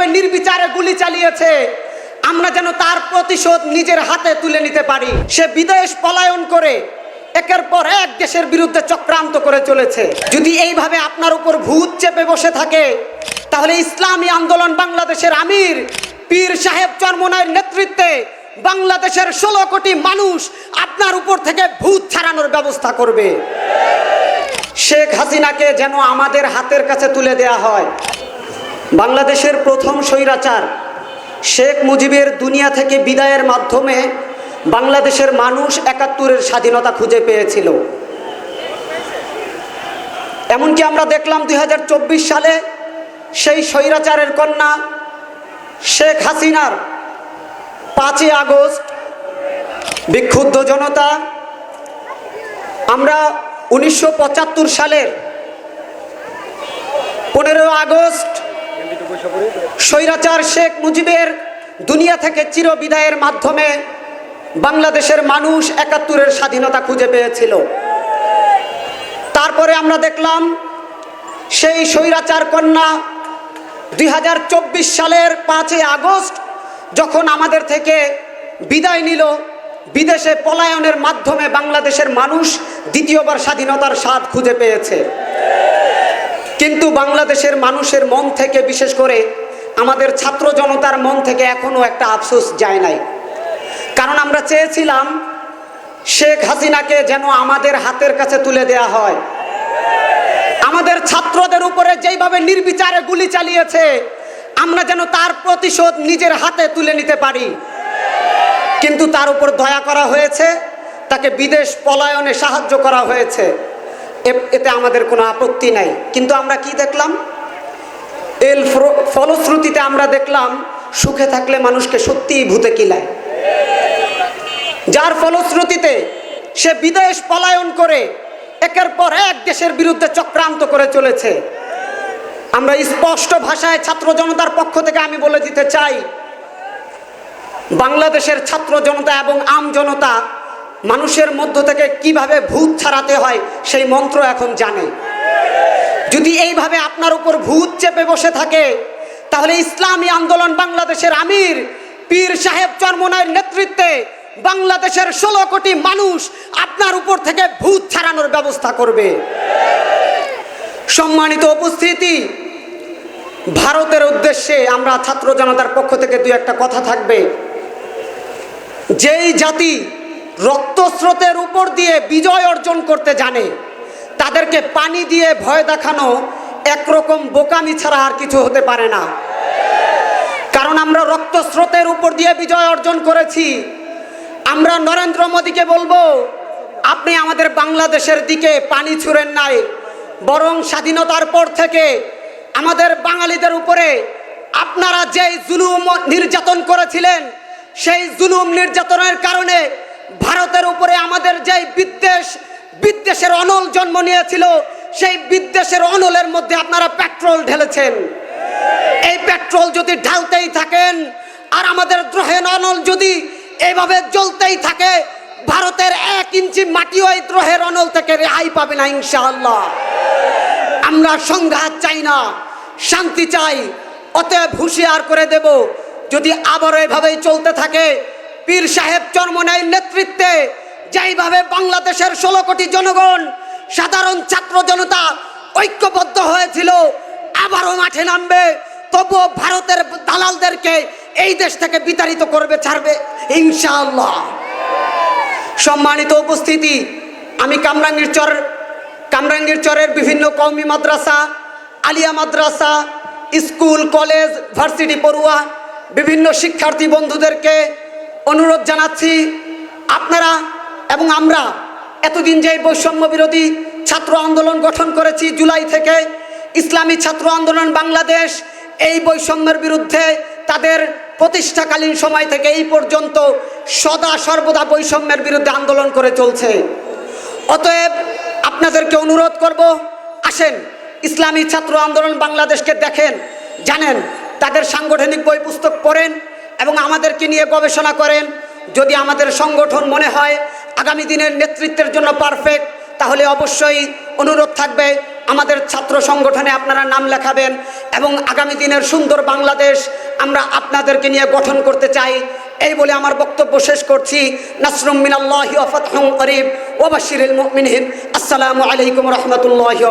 যেইভাবে নির্বিচারে গুলি চালিয়েছে? আমরা যেন তার প্রতিশোধ নিজের হাতে তুলে নিতে পারি। সে বিদেশ পলায়ন করে একের পর এক দেশের বিরুদ্ধে চক্রান্ত করে চলেছে। যদি এইভাবে আপনার উপর ভূত চেপে বসে থাকে, তাহলে ইসলামী আন্দোলন বাংলাদেশের আমির পীর সাহেব চরমনায়ের নেতৃত্বে বাংলাদেশের ষোলো কোটি মানুষ আপনার উপর থেকে ভূত ছাড়ানোর ব্যবস্থা করবে। শেখ হাসিনাকে যেন আমাদের হাতের কাছে তুলে দেয়া হয়। বাংলাদেশের প্রথম স্বৈরাচার শেখ মুজিবের দুনিয়া থেকে বিদায়ের মাধ্যমে বাংলাদেশের মানুষ একাত্তরের স্বাধীনতা খুঁজে পেয়েছিল। এমনকি আমরা দেখলাম দু হাজার চব্বিশ সালে সেই স্বৈরাচারের কন্যা শেখ হাসিনার পাঁচই আগস্ট বিক্ষুব্ধ জনতা, আমরা উনিশশো পঁচাত্তর সালের পনেরো আগস্ট স্বৈরাচার শেখ মুজিবের দুনিয়া থেকে চিরবিদায়ের মাধ্যমে বাংলাদেশের মানুষ একাত্তরের স্বাধীনতা খুঁজে পেয়েছিল। তারপরে আমরা দেখলাম সেই স্বৈরাচার কন্যা দুই হাজার চব্বিশ সালের পাঁচই আগস্ট যখন আমাদের থেকে বিদায় নিল, বিদেশে পলায়নের মাধ্যমে বাংলাদেশের মানুষ দ্বিতীয়বার স্বাধীনতার স্বাদ খুঁজে পেয়েছে। কিন্তু বাংলাদেশের মানুষের মন থেকে, বিশেষ করে আমাদের ছাত্র জনতার মন থেকে এখনও একটা আফসোস যায় নাই। কারণ আমরা চেয়েছিলাম শেখ হাসিনাকে যেন আমাদের হাতের কাছে তুলে দেয়া হয়। আমাদের ছাত্রদের উপরে যেইভাবে নির্বিচারে গুলি চালিয়েছে, আমরা যেন তার প্রতিশোধ নিজের হাতে তুলে নিতে পারি। কিন্তু তার উপর দয়া করা হয়েছে, তাকে বিদেশ পলায়নে সাহায্য করা হয়েছে। এতে আমাদের কোনো আপত্তি নাই। কিন্তু আমরা কি দেখলাম? এর ফলশ্রুতিতে আমরা দেখলাম, সুখে থাকলে মানুষকে সত্যিই ভূতে কিলায়। যার ফলশ্রুতিতে সে বিদেশ পলায়ন করে, একের পর এক দেশের বিরুদ্ধে চক্রান্ত করে চলেছে। আমরা স্পষ্ট ভাষায় ছাত্র জনতার পক্ষ থেকে আমি বলে দিতে চাই, বাংলাদেশের ছাত্র জনতা এবং আম জনতা মানুষের মধ্য থেকে কীভাবে ভূত ছাড়াতে হয়, সেই মন্ত্র এখন জানে। যদি এইভাবে আপনার উপর ভূত চেপে বসে থাকে, তাহলে ইসলামী আন্দোলন বাংলাদেশের আমির পীর সাহেব চরমনায়ের নেতৃত্বে বাংলাদেশের ষোলো কোটি মানুষ আপনার উপর থেকে ভূত ছাড়ানোর ব্যবস্থা করবে। সম্মানিত উপস্থিতি, ভারতের উদ্দেশ্যে আমরা ছাত্র জনতার পক্ষ থেকে দুই একটা কথা থাকবে। যেই জাতি রক্তস্রোতের উপর দিয়ে বিজয় অর্জন করতে জানে। তাদেরকে পানি দিয়ে ভয় দেখানো একরকম বোকামি ছাড়া আর কিছু হতে পারে না। কারণ আমরা রক্তস্রোতের উপর দিয়ে বিজয় অর্জন করেছি। আমরা নরেন্দ্র মোদীকে বলব, আপনি আমাদের বাংলাদেশের দিকে পানি ছুঁড়েন নাই, বরং স্বাধীনতার পর থেকে আমাদের বাঙালিদের উপরে আপনারা যেই জুলুম নির্যাতন করেছিলেন, সেই জুলুম নির্যাতনের কারণে ভারতের উপরে আমাদের যেই বিদ্বেষ, বিদ্বেষের অনল জন্ম নিয়েছিল, সেই বিদ্বেষের অনলের মধ্যে আপনারা পেট্রোল ঢেলেছেন। এই পেট্রোল যদি ঢালতেই থাকেন, আর আমাদের দ্রোহের অনল যদি এইভাবে জ্বলতেই থাকে, ভারতের এক ইঞ্চি মাটিও এই দ্রোহের অনল থেকে রেহাই পাবে না ইনশাআল্লাহ। আমরা সংঘাত চাই না, শান্তি চাই, অতএব হুঁশিয়ার করে দেব, যদি আবারও এভাবেই চলতে থাকে পীর সাহেব চরমনাইয়ের নেতৃত্বে। যেইভাবে বাংলাদেশের ষোলো কোটি জনগণ, সাধারণ ছাত্র জনতা ঐক্যবদ্ধ হয়েছিল, আবারও মাঠে নামবে, তবুও ভারতের দালালদেরকে এই দেশ থেকে বিতাড়িত করবে, ছাড়বে, ইনশাআল্লাহ। সম্মানিত উপস্থিতি, আমি কামরাঙ্গীর চর, কামরাঙ্গীর চরের বিভিন্ন কওমি মাদ্রাসা, আলিয়া মাদ্রাসা, স্কুল, কলেজ, ভার্সিটি পড়ুয়া, বিভিন্ন শিক্ষার্থী বন্ধুদেরকে অনুরোধ জানাচ্ছি, আপনারা এবং আমরা এতদিন যে বৈষম্য বিরোধী ছাত্র আন্দোলন গঠন করেছি জুলাই থেকে ইসলামী ছাত্র আন্দোলন বাংলাদেশ, এই বৈষম্যের বিরুদ্ধে তাদের প্রতিষ্ঠাকালীন সময় থেকে এই পর্যন্ত সদা সর্বদা বৈষম্যের বিরুদ্ধে আন্দোলন করে চলছে। অতএব আপনাদেরকে অনুরোধ করব, আসেন, ইসলামী ছাত্র আন্দোলন বাংলাদেশকে দেখেন, জানেন, তাদের সাংগঠনিক বই পুস্তক পড়েন এবং আমাদেরকে নিয়ে গবেষণা করেন। যদি আমাদের সংগঠন মনে হয় আগামী দিনের নেতৃত্বের জন্য পারফেক্ট, তাহলে অবশ্যই অনুরোধ থাকবে আমাদের ছাত্র সংগঠনে আপনারা নাম লেখাবেন এবং আগামী দিনের সুন্দর বাংলাদেশ আমরা আপনাদেরকে নিয়ে গঠন করতে চাই। এই বলে আমার বক্তব্য শেষ করছি। নাসরুম মিনাল্লাহি ওয়া ফাতহুম করিব আসসালামু আলাইকুম রাহমাতুল্লাহি